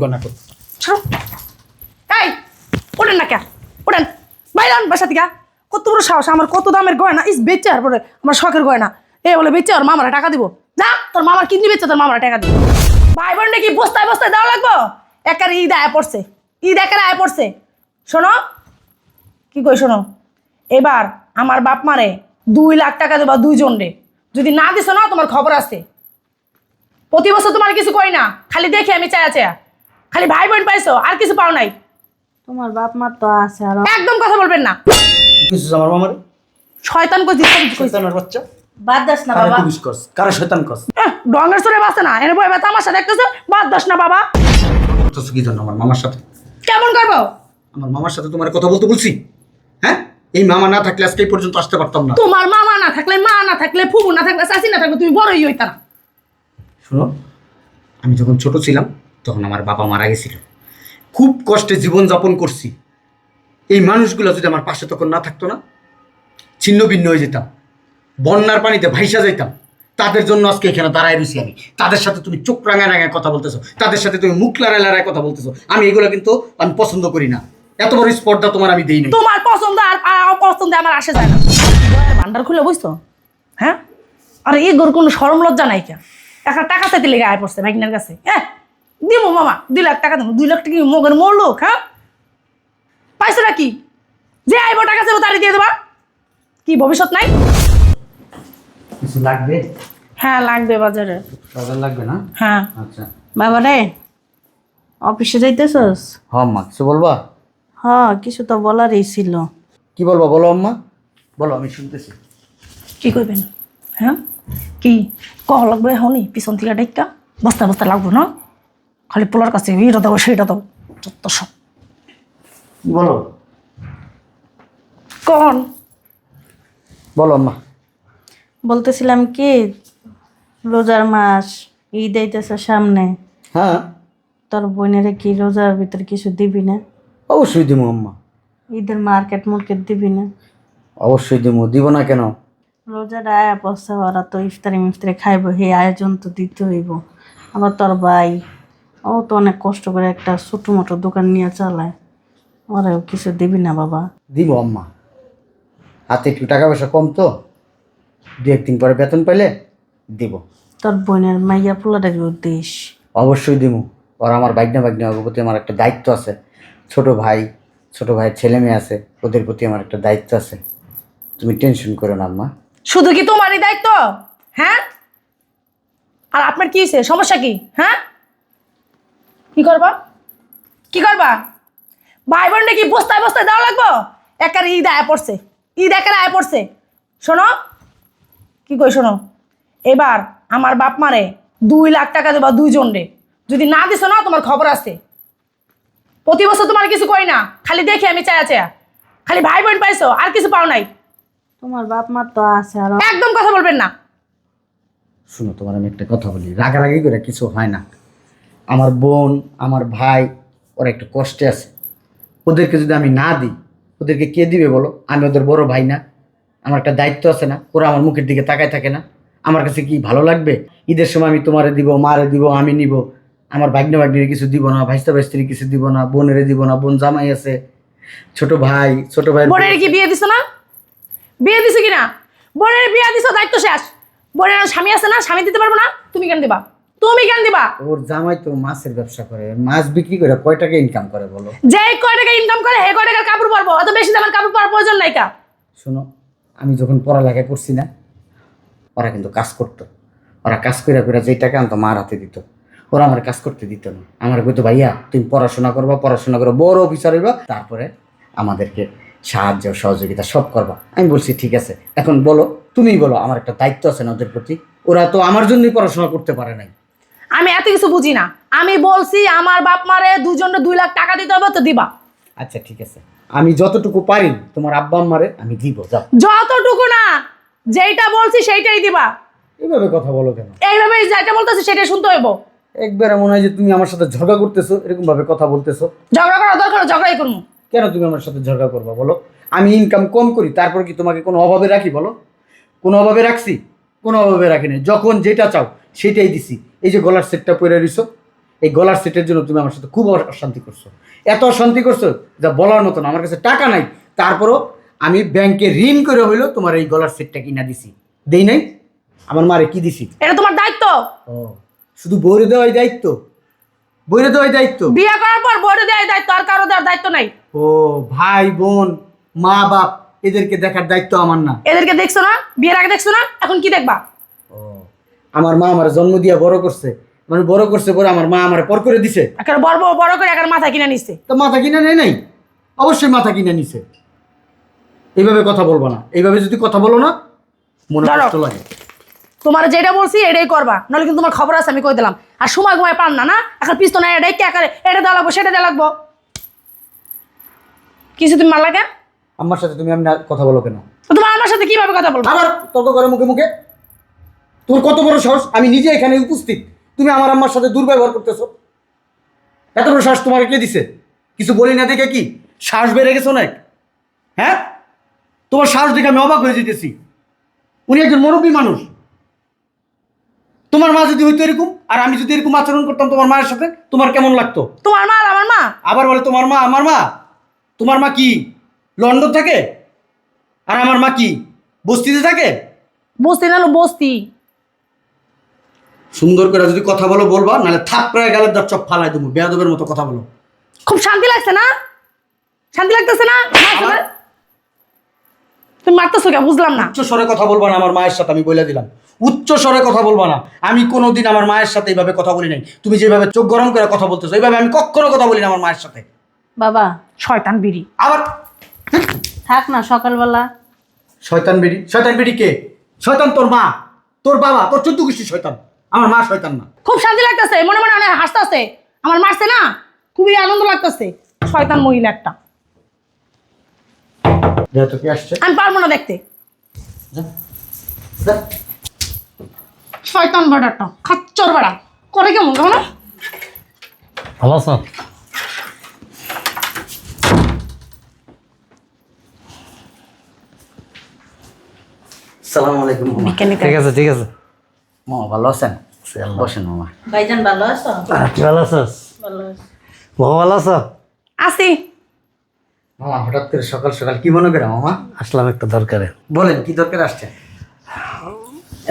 গনা কর। না কে ওঠেন বাইরান বাসা থেকে কত বড় সাহস, আমার কত দামের গয়না? ইস, বেচে আর পরে আমার শখের গয়না। এ বলে, বেচে আর মামারা টাকা দিব। যা, তোর মামার কিনতে বেচে, তোর মামারা টাকা দিব। ভাই বোন নাকি বস্তায় বস্তায় দেওয়া লাগবো? একার ঈদ আয় পড়ছে। ঈদ একার আয় পড়ছে। শোনো, কি কই শোনো? এবার আমার বাপ মারে দুই লাখ টাকা দেবা দুইজন রে। যদি না দিছো না, তোমার খবর আছে। প্রতি বছর তোমার কিছু করি না। খালি দেখি আমি চায়া চায়া। খালি ভাই বোন পাইছো আর কিছু পাও নাই। তোমার বাপ মা তো আছে আর একদম কথা বলবেন না। কিছু আমার মামার শয়তান কই কইছে। শয়তানের বাচ্চা? বাদ দাস না বাবা। পুলিশ করস কারে শয়তান করস ডঙ্গের সরে বাসে না এনে বই তামাশা দেখতেছো? বাদ দাস না বাবা। তো কি জন্য আমার মামার সাথে? কেমন করব? আমার মামার সাথে তোমার কথা বলতে বলছি। হ্যাঁ? এই মামা না থাকলে আজকে এই পর্যন্ত আসতে পারতাম না। তোমার মামা না থাকলে মা না থাকলে ফুবু না থাকলে চাচি না থাকলে তুমি বড়ই হইতা না। শোনো আমি যখন ছোট ছিলাম তখন আমার বাবা মারা গেছিল। খুব কষ্টে জীবন যাপন করছি। এই মানুষগুলো যদি আমার পাশে তখন না থাকতো না, ছিন্ন ভিন্ন হয়ে যেতাম। বন্যার পানিতে ভাইসা যাইতাম। তাদের জন্য আজকে এখানে দাঁড়ায় রয়েছি আমি। তাদের সাথে তুমি চোখ রাঙায় রাঙায় কথা বলতেছো। তাদের সাথে তুমি মুখ লড়ায় লড়ায় কথা বলতেছো। আমি এগুলো কিন্তু আমি পছন্দ করি না। এত বড় স্পর্ধা তোমার আমি দেই নাই। তোমার পছন্দ আর অপছন্দ আমার আসে যায় না। ভান্ডার খুলে বুঝতো হ্যাঁ? আর এই গরু কোনো সরম লজ্জা নাই কেন? একটা টাকা চাইতে লেগে আয় পড়ছে ভাইকিনার কাছে। হ্যাঁ? দিব মামা দুই লাখ টাকা দেবো দুই লাখ টাকা মগের মোর লোক হ্যাঁ? পাইছো না কি যে আইব টাকা চাইব তাড়ি দিয়ে দেবা। কি ভবিষ্যৎ নাই? কিছু লাগবে? হ্যাঁ লাগবে বাজারে। বাজার লাগবে না? হ্যাঁ। আচ্ছা। বাবা রে অফিসে যাইতেছস? হ আম্মা কিছু বলবা? হ কিছু তো বলারই ছিল। কি বলবা বলো আম্মা? বলো আমি শুনতেছি। কি করবেন হ্যাঁ? কি? কহ লাগবে হনি পিছন থেকে ডাইকা বস্তা বস্তা লাগবো না? খালি পোলার কাছে এটা দাও সেটা দাও যত সব। বলো। কন? বলো আম্মা। বলতেছিলাম কি রোজার মাস ঈদ আইতেছে সামনে। হ্যাঁ। তোর বোনেরে কি রোজার ভিতর কিছু দিবি না? অবশ্যই দিব আম্মা। ঈদের মার্কেট মার্কেট দিবি না? অবশ্যই দিব দিব না কেন? রোজার আয়া পয়সা ওরা তো ইফতারি মিফতারি খাইব সেই আয়োজন তো দিতে হইব। আবার তোর ভাই ও তো অনেক কষ্ট করে একটা ছোটো মোটো দোকান নিয়ে চালায়। ওরাও কিছু দিবি না বাবা। দিব আম্মা। হাতে একটু টাকা পয়সা কম তো। দু একদিন পরে বেতন পেলে দিব। তোর বোনের মাইয়া পোলাটাকে উদ্দেশ অবশ্যই দিব ওর আমার বাইকনা বাইকনা ওর প্রতি আমার একটা দায়িত্ব আছে। ছোট ভাই ছোট ভাইয়ের ছেলে মেয়ে আছে ওদের প্রতি আমার একটা দায়িত্ব আছে। তুমি টেনশন করো না আম্মা। শুধু কি তোমারই দায়িত্ব? হ্যাঁ? আর আপনার কি হয়েছে? সমস্যা কি? হ্যাঁ? কি করবা? কি করবা? ভাই বোন কি বস্তায় বস্তায় দেওয়া লাগবো? একার ঈদ আয় পড়ছে। ঈদ একার আয় পড়ছে। শোনো কি কই শোনো? এবার আমার বাপ মারে দুই লাখ টাকা দেবা দুইজন রে। যদি না দিছো না তোমার খবর আছে। প্রতি বছর তোমার কিছু করি না। খালি দেখি আমি চায়া চায়া। খালি ভাই বোন পাইছো আর কিছু পাও নাই। তোমার বাপ মা তো আছে আর একদম কথা বলবেন না। শুনো তোমার আমি একটা কথা বলি। রাগারাগি করে কিছু হয় না। আমার বোন আমার ভাই ওরা একটু কষ্টে আছে। ওদেরকে যদি আমি না দিই ওদেরকে কে দিবে বলো? আমি ওদের বড় ভাই না। আমার একটা দায়িত্ব আছে না। ওরা আমার মুখের দিকে তাকায় থাকে না। আমার কাছে কি ভালো লাগবে? ঈদের সময় আমি তোমারে দিব মারে দিব আমি নিব। আমার ভাগ্নে ভাগ্নের কিছু দিব না ভাইস্তা ভাইস্ত্রী কিছু দিব না বোনেরে দিব না বোন জামাই আছে ছোট ভাই ছোট ভাই বোনের কি বিয়ে দিছো না? বিয়ে দিছো কি না বোনের বিয়ে দিছো দায়িত্ব শেষ। বোনের স্বামী আছে না স্বামী দিতে পারব না? তুমি কেন দিবা? তুমি কেন দিবা? ওর জামাই তো মাছের ব্যবসা করে মাছ বিক্রি করে কয় টাকা ইনকাম করে বলো? যে কয় টাকা ইনকাম করে হে কয় টাকার কাপড় পরবো অত বেশি দামের কাপড় পরার প্রয়োজন নাই কা। শোনো আমি যখন পড়ালেখা করছি না ওরা কিন্তু কাজ করতো। ওরা কাজ করে করে যেই টাকা আনতো মার হাতে দিত। ওরা আমার কাজ করতে দিত না। আমার কইতো ভাইয়া তুমি পড়াশোনা করবা পড়াশোনা করো বড় অফিসার হইবা তারপরে আমাদেরকে সাহায্য সহযোগিতা সব করবা। আমি বলছি ঠিক আছে এখন বলো তুমি বলো আমার একটা দায়িত্ব আছে না ওদের প্রতি। ওরা তো আমার জন্যই পড়াশোনা করতে পারে নাই। আমি এত কিছু বুঝি না। আমি বলছি আমার বাপ মারে দুজনে দুই লাখ টাকা দিতে হবে তো দিবা। আচ্ছা ঠিক আছে। আমি যতটুকু পারি তোমার আব্বা আম্মারে আমি দিব যাও। যতটুকু না যেইটা বলছি সেইটাই দিবা। এইভাবে কথা বলো কেন? এইভাবে যেটা বলতেছি সেটাই শুনতে হইব। একবার মনে হয় যে তুমি আমার সাথে ঝগড়া করতেছো এরকম ভাবে কথা বলতেছো। ঝগড়া করা দরকার ঝগড়াই করব কেন তুমি আমার সাথে ঝগড়া করবা বলো? আমি ইনকাম কম করি তারপর কি তোমাকে কোনো অভাবে রাখি বলো? কোনো অভাবে রাখছি? কোনো অভাবে রাখি না যখন যেটা চাও সেটাই দিছি। এই যে গলার সেটটা পরে রইছো এই গলার সেটের জন্য তুমি আমার সাথে খুব অশান্তি করছ। এত অশান্তি করছ যা বলার মতো না আমার কাছে টাকা নাই। তারপরও আমি ব্যাংকে ঋণ করে হইল তোমার এই গলার সেটটা কিনা দিছি। দেই নাই? আমার মারে কি দিছি? এটা তোমার দায়িত্ব। ও শুধু বইরে দেওয়াই দায়িত্ব? বইরে দেওয়াই দায়িত্ব? বিয়ে করার পর বড় দেওয়ার দায়িত্ব আর কারও দেওয়ার দায়িত্ব নাই। ও ভাই বোন মা বাপ এদেরকে দেখার দায়িত্ব আমার না। এদেরকে দেখছ না? বিয়ের আগে দেখছ না? এখন কি দেখবা? আমার মা আমার জন্ম দিয়ে বড় করছে। মানে বড় করছে পরে আমার মা আমার পর করে দিছে। একটা বড় বড় করে একটা মাথা কিনে নিচ্ছে তো মাথা কিনে নেয় নাই? অবশ্যই মাথা কিনে নিছে। এইভাবে কথা বলব না। এইভাবে যদি কথা বলো না মনে। কষ্ট লাগে। তোমার যেটা বলছি এটাই করবা। নাহলে কিন্তু তোমার খবর আছে আমি কই দিলাম। আর সময় ঘুমায় পান না না? এখন পিস্তন এটাই কে করে? এটা দেওয়া লাগবো সেটা দেওয়া লাগবো। কিছু তুমি মারলা কেন আমার সাথে তুমি আমি না কথা বলো কেন? তো তোমার আমার সাথে কীভাবে কথা বলব? আবার তর্ক করে মুখে মুখে। তোমার কত বড় সাহস? আমি নিজে এখানে উপস্থিত। তুমি আমার আম্মার সাথে দুর্ব্যবহার করতেছো। এত বড় সাহস তোমার কে দিছে? কিছু বলি না দেখে কি? শ্বাস বেড়ে গেছো না হ্যাঁ? তোমার শ্বাস দেখে আমি অবাক হয়ে যেতেছি। উনি একজন মুরব্বী মানুষ। তোমার মা যদি হইতো এরকম আর আমি যদি এরকম আচরণ করতাম তোমার মায়ের সাথে তোমার কেমন লাগতো? তোমার মা আর আমার মা? আবার বলে তোমার মা আমার মা? তোমার মা কি লন্ডন থাকে? আর আমার মা কি বস্তিতে থাকে? বস্তি নালো বস্তি। সুন্দর করে যদি কথা বলো বলবা নাহলে থাপ করে গালের দাঁত চপ ফালাই দেবো বেয়াদবের মতো কথা বলো। খুব শান্তি লাগছে না? শান্তি লাগতেছে না? তুমি মারতেছো কে বুঝলাম না। উচ্চ স্বরে কথা বলবা না আমার মায়ের সাথে আমি বলে দিলাম। উচ্চ স্বরে কথা বলবা না। আমি কোনোদিন আমার মায়ের সাথে এইভাবে কথা বলি নাই। তুমি যেভাবে চোখ গরম করে কথা বলতেছো এইভাবে আমি কখনো কথা বলি না আমার মায়ের সাথে। বাবা। শয়তান বিড়ি। আবার থাক না সকালবেলা। শয়তান বিড়ি? শয়তান বিড়ি কে? শয়তান তোর মা। তোর বাবা তোর চোদ্দ শয়তান। আমার মা শয়তান না। খুব শান্তি লাগতেছে মনে মনে অনেক হাসতেছে। আমার মারছে না খুবই আনন্দ লাগতেছে শয়তান মহিলা একটা। যেহেতু কি আসছে? আমি পারব না দেখতে। যা, যা। শয়তান বেড়াটা খাচ্চর বেড়া করে কেমন কেমন ভালো আছো? সালাম আলাইকুম ঠিক আছে ঠিক আছে। মামা ভালো আছেন? বসেন মামা। ভাইজান ভালো আছো? ভালো আছিস ভালো আছি। ভালো আছো? আসি মামা হঠাৎ করে সকাল সকাল কি মনে করে মামা? আসলাম একটা দরকারে। বলেন কি দরকার আসছে?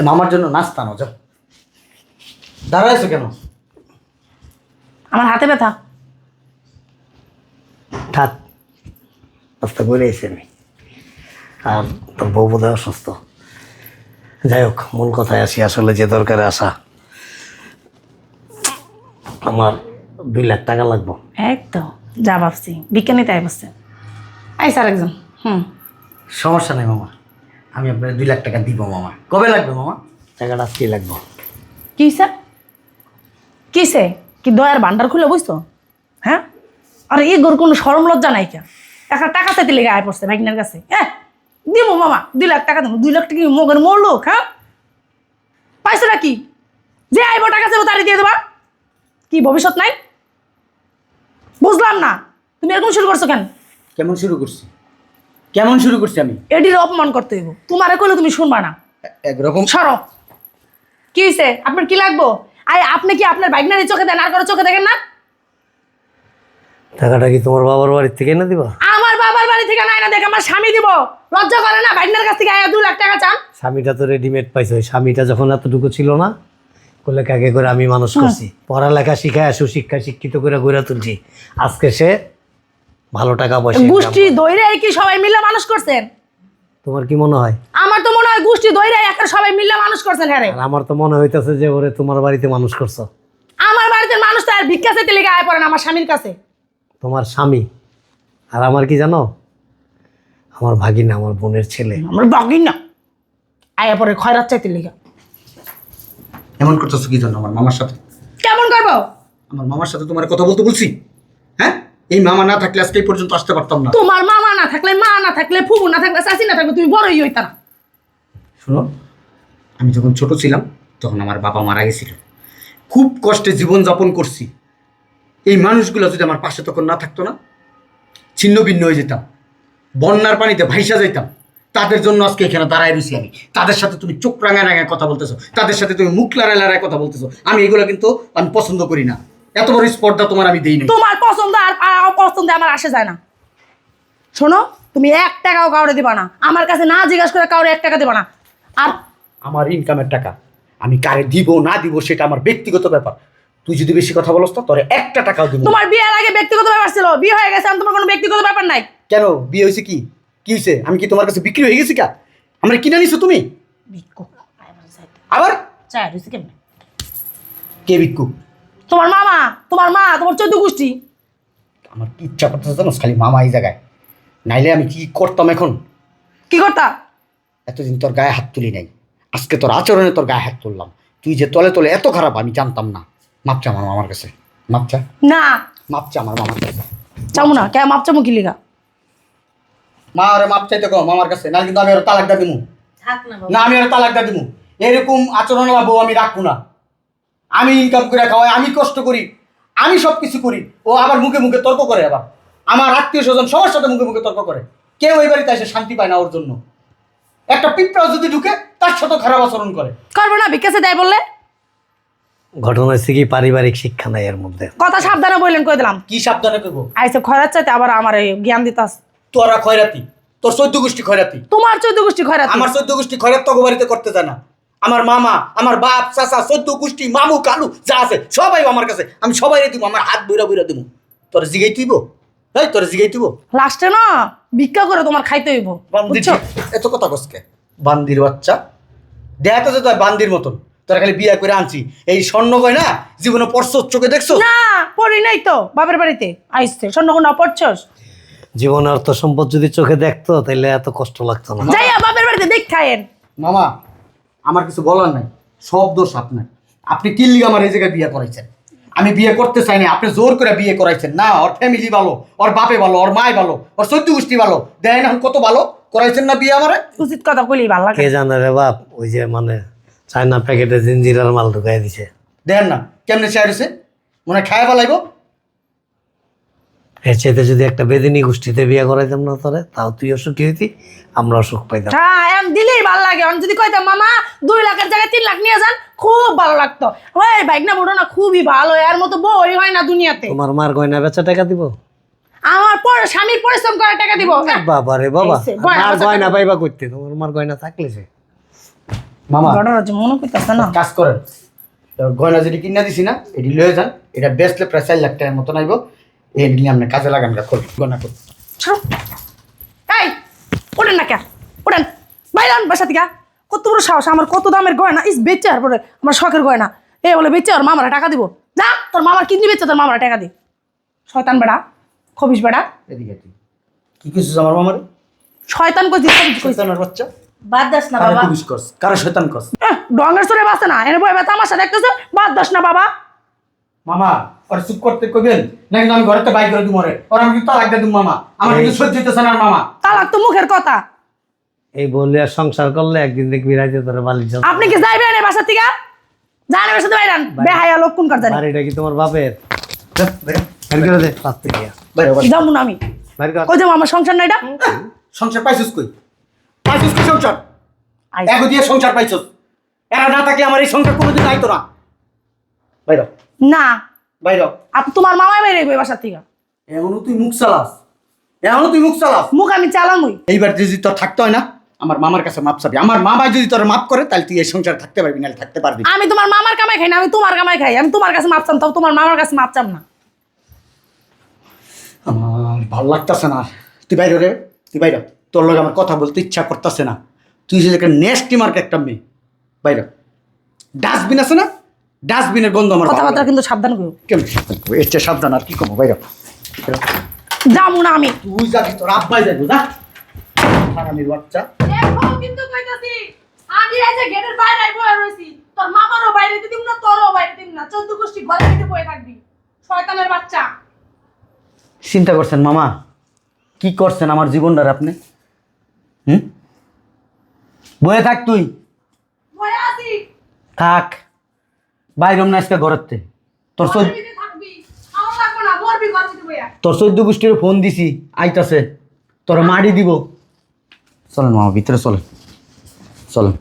মামার জন্য নাস্তা নাও যাও। দাঁড়াইছো কেন? আমার হাতে ব্যথা। থাক আস্তে করে এসে আমি। আর তোর বউ বোধ হয় অসুস্থ। যাই হোক মূল কথায় আসি আসলে যে দরকারে আসা। আমার দুই লাখ টাকা লাগবো। একদম যা ভাবছি বিজ্ঞানী তাই বসছে। আই স্যার একজন হুম। সমস্যা নেই মামা। আমি আপনার দুই লাখ টাকা দিব মামা। কবে লাগবে মামা? টাকাটা আজকেই লাগবো। কি স্যার? কিসে কি দয়ার ভান্ডার খুলে বুঝছ হ্যাঁ? আরে এই গোর কোনো সরম লজ্জা নাই কেন একটা টাকা চাইতে লেগে আয় পড়ছে ভাগিনার কাছে। হ্যাঁ দিব মামা দুই লাখ টাকা দেবো। দুই লাখ টাকা মগের মোর লোক হ্যাঁ? পাইছো না কি যে আইব টাকা চাইব তারই দিয়ে দেবা। কি ভবিষ্যৎ নাই? বুঝলাম না। তুমি এরকম শুরু করছ কেন? কেমন শুরু করছি? কেমন শুরু করছি আমি? এটির অপমান করতে হইব। তোমারে কইলে তুমি শুনবা না। একরকম সরো। কি হয়েছে আপনার কি লাগবো? আই আপনি কি আপনার বাইক বাইকনারি চোখে দেন আর কারও চোখে দেখেন না? টাকাটা কি তোমার বাবার বাড়ির থেকে এনে দিবা? আমার বাবার বাড়ি থেকে নাই না দেখ আমার স্বামী দিব। লজ্জা করে না? বাইকনার কাছ থেকে আয়া দু লাখ টাকা চান? স্বামীটা তো রেডিমেড পাইছে। ওই স্বামীটা যখন এতটুকু ছিল না করলে কাকে করে আমি মানুষ করছি? পড়ালেখা শিখায় আসু শিক্ষা শিক্ষিত করে গড়ে তুলছি। আজকে সে ভালো টাকা পয়সা গোষ্ঠী দৈরে কি সবাই মিলে মানুষ করছেন? তোমার কি মনে হয়? আমার তো মনে হয় গোষ্ঠী দৈরে একটা সবাই মিলে মানুষ করছেন হ্যাঁ আমার তো মনে হইতেছে যে ওরে তোমার বাড়িতে মানুষ করছ। আমার বাড়িতে মানুষ তো আর ভিক্ষা চাইতে লেগে আয় পড়েন আমার স্বামীর কাছে। তোমার স্বামী আর আমার কি জানো? আমার ভাগিনা আমার বোনের ছেলে। আমার বাগিন না আয়া পরে খয়রাত চাইতে লেগে। এমন করতেছো কি জন্য আমার মামার সাথে? কেমন করব? আমার মামার সাথে তোমার কথা বলতে বলছি। হ্যাঁ? এই মামা না থাকলে আজকে এই পর্যন্ত আসতে পারতাম না। তোমার মামা না থাকলে মা না থাকলে ফুবু না থাকলে চাচি না থাকলে তুমি বড়ই হইতা না। শোনো আমি যখন ছোট ছিলাম তখন আমার বাবা মারা গেছিল। খুব কষ্টে জীবন যাপন করছি। এই মানুষগুলো যদি আমার পাশে তখন না থাকতো না ছিন্ন ভিন্ন হয়ে যেতাম। বন্যার পানিতে ভাইসা যেতাম তাদের জন্য আজকে এখানে দাঁড়ায় রয়েছি আমি। তাদের সাথে তুমি চোখ রাঙায় রাঙায় কথা বলতেছো। তাদের সাথে তুমি মুখ লড়ায় লড়ায় কথা বলতেছো। আমি এগুলো কিন্তু আমি পছন্দ করি না। এত বড় স্পর্ধা তোমার আমি দিই নাই। তোমার পছন্দ আর আর অপছন্দ আমার আসে যায় না। শোনো তুমি এক টাকাও কাউরে দিবা না। আমার কাছে না জিজ্ঞাসা করে কাউরে এক টাকা দিবা না। আর আমার ইনকামের টাকা আমি কারে দিব না দিব সেটা আমার ব্যক্তিগত ব্যাপার। তুই যদি বেশি কথা বলস তো তোরে একটা টাকাও দিব তোমার বিয়ের আগে ব্যক্তিগত ব্যাপার ছিল বিয়ে হয়ে গেছে এখন তোমার কোনো ব্যক্তিগত ব্যাপার নাই। কেন? বিয়ে হয়েছে কি? কি হয়েছে? আমি কি তোমার কাছে বিক্রি হয়ে গেছি কা? আমরা কিনে নিছো তুমি? আবার? চায় রয়েছে কেমনে? কে বিক্কু তোমার মামা তোমার মা তোমার চোদ্দ গোষ্ঠী। আমার কি ইচ্ছা করতেছে জানো খালি মামা এই জায়গায়। নাইলে আমি কি করতাম এখন? কি করতা? এতদিন তোর গায়ে হাত তুলি নাই। আজকে তোর আচরণে তোর গায়ে হাত তুললাম। তুই যে তলে তলে এত খারাপ আমি জানতাম না। মাপচা আমার মামার কাছে। মাপচা না। মাপচা আমার মামার কাছে। চামু না। কে মাপ চামু কি লিগা? মা আরে মাপ চাইতে কো মামার কাছে। না কিন্তু আমি ওর তালাক দা দিমু। থাক না না আমি ওর তালাক দা দিমু। এরকম আচরণ বউ আমি রাখব না। আমি ইনকাম করে খাওয়াই আমি কষ্ট করি আমি সব কিছু করি। ও আবার মুখে মুখে তর্ক করে আবার। আমার আত্মীয় স্বজন সবার সাথে মুখে মুখে তর্ক করে। কেউ এই বাড়িতে এসে শান্তি পায় না ওর জন্য। একটা পিঁপড়াও যদি ঢুকে তার সাথে খারাপ আচরণ করে। করব না বিকাশে দেয় বললে? ঘটনা হচ্ছে কি পারিবারিক শিক্ষা নাই এর মধ্যে। কথা সাবধানে বললেন কই দিলাম। কি সাবধানে করব আইসে খয়রাত চাইতে আবার আমার জ্ঞান দিতাস তোরা খয়রাতি তোর চোদ্দ গোষ্ঠী খয়রাতি। তোমার চোদ্দ গোষ্ঠী খয়রাত। আমার চোদ্দ গোষ্ঠী খয়রাত তক বাড়িতে করতে যায় না। আমার মামা আমার বাপ চাচা চোদ্দ গোষ্ঠী মামু কালু যা আছে সবাই আমার কাছে। আমি সবাই দিব আমার হাত বইরা বইরা দিব। তোর জিগাই তুইব? এই তোর জিগাই তুইব? লাস্টে না ভিক্ষা করে তোমার খাইতে হইব। এত কথা কসকে বান্দির বাচ্চা। দেখা তো তোর বান্দির মতন। তোরা খালি বিয়া করে আনছি। এই স্বর্ণ গয়না জীবনে পরশ চোখে দেখছ না পড়ি নাই তো বাপের বাড়িতে আইসছে। স্বর্ণকন্যা পড়ছস জীবনে অর্থ সম্পদ যদি চোখে দেখতো তাহলে এত কষ্ট লাগতো না। যাইয়া বাপের বাড়িতে দেখ খায়েন। মামা আমার কিছু বলার নাই সব দোষ আপনার। আপনি কি লিগে আমার এই জায়গায় বিয়ে করাইছেন? আমি বিয়ে করতে চাইনি আপনি জোর করে বিয়ে করাইছেন। না ওর ফ্যামিলি ভালো ওর বাপে ভালো ওর মায় ভালো ওর সত্যি গোষ্ঠী ভালো। দেয় না কত ভালো করাইছেন না বিয়ে আমারে? উচিত কথা বলি ভালো লাগে। কে জানে রে বাপ ওই যে মানে চায়না প্যাকেটে জিঞ্জিরার মাল ঢুকাই দিছে। দেন না কেমনে চাই রয়েছে? মনে হয় খায় এর চাইতে যদি একটা বেদিনী গোষ্ঠীতে বিয়ে করাইতাম না তোরে তাও সুখী হইতি আমরাও সুখ পাইতাম। হ্যাঁ এম দিলেই ভালো লাগে। আমি যদি কইতাম মামা দুই লাখের জায়গায় তিন লাখ নিয়ে যান খুব ভালো লাগতো। ওই বাইক না বুড়ো না খুবই ভালো। এর মতো বই হয় না দুনিয়াতে। তোমার মার গয়না বেচা টাকা দিব? আমার পর স্বামীর পরিশ্রম করে টাকা দিব। বাবা রে বাবা গয়না আর গয়না পাইবা করতে তোমার মার গয়না থাকলে সে মামা। ঘটনা হচ্ছে মনে করতেছে না। কাজ করেন। গয়না যেটি কিনা দিছি না এটি লয়ে যান। এটা বেচলে প্রায় চার লাখ টাকার মতো নাইব এই নিয়ে আপনি কাজে লাগান গা গয়না এই ওঠেন না কে ওঠেন বাইরান বাসা থেকে। কত বড় সাহস আমার কত দামের গয়না। ইস বেচে আর পরে আমার শখের গয়না। এ বলে বেচে আর মামারা টাকা দিব। যা তোর মামার কিডনি বেচে তোর মামারা টাকা দি। শয়তান বেড়া খবিস বেড়া। এদিকে কি কিছু আমার মামার? শয়তান কইছি খবিস শয়তানের বাচ্চা। বাদ দাস না বাবা। পুলিশ করস কারে শয়তান করস এহ, সরে বাসে না এনে বই ব্যথা আমার সাথে দেখতেছে? বাদ দাস না বাবা। মামা ওর চুপ করতে কইবেন? না আমি ঘরেতে বাই করে দিব ওর? আমি তালাক দিয়ে দিব মামা। আমার কিন্তু সহ্য হইতেছে না আর মামা। তালাক তো মুখের কথা। এই বলে আর সংসার করলে একদিন দেখবি রাইতে তোর আপনি কি যাইবেন এই বাসা থেকে? জানে বাসা থেকে বাইরান। বেহায়া লোক কোন কার বাড়িটা কি তোমার বাপের? বের করে দে। যাব না আমি। কই যাব আমার সংসার না এটা? সংসার পাইছিস কই? পাইছিস কই সংসার? এগো দিয়ে সংসার পাইছিস। এরা না থাকলে আমার এই সংসার কোনোদিন আইতো না। বাইরো। না। বাইরো। আপ তোমার মামাই বাইরে এই বাসা থেকে। এমনও তুই মুখ চালাস। এমনও তুই মুখ চালাস। মুখ আমি চালামুই। এইবার যদি তোর থাকতে হয় না আমার মামার কাছে মাপ চাবি। আমার মামাই যদি তোর মাপ করে তাহলে তুই এই সংসার থাকতে পারবি নাহলে থাকতে পারবি। আমি তোমার মামার কামাই খাই না আমি তোমার কামাই খাই। আমি তোমার কাছে মাপ চাম তাও তোমার মামার কাছে মাপ চাম না। আমার ভালো লাগতেছে না। তুই বাইরে রে তুই বাইরে। তোর লগে আমার কথা বলতে ইচ্ছা করতেছে না। তুই যে একটা নেস্টি মার্ক একটা মেয়ে। বাইরে ডাস্টবিন আছে না? ডাস্টবিনের গন্ধ আমার কথাবার্তা কিন্তু সাবধান করো। কেমন সাবধান এর চেয়ে সাবধান আর কি করব? বাইরে। যাব না আমি। তুই যাবি তোর আব্বাই যাবি যা। হারামির বাচ্চা। কিন্তু কইতাছি আমি এই যে গেটের বাইরে বয়ে রইছি। তোর মামারও বাইরে দিম না তোরও বাইরে দিম না। চোদ্দ গোষ্ঠী ঘরে ভিতরে বয়ে থাকবি। শয়তানের বাচ্চা। চিন্তা করছেন মামা? কি করছেন আমার জীবনটার আপনি? হুম? বয়ে থাক তুই। থাক। বাইরম না আজকে ঘরেতে তোর তোর চৈদ্য গোষ্ঠীর ফোন দিছি আইতাছে। তোর মারি দিব। চলেন মামা ভিতরে চলেন। চলেন।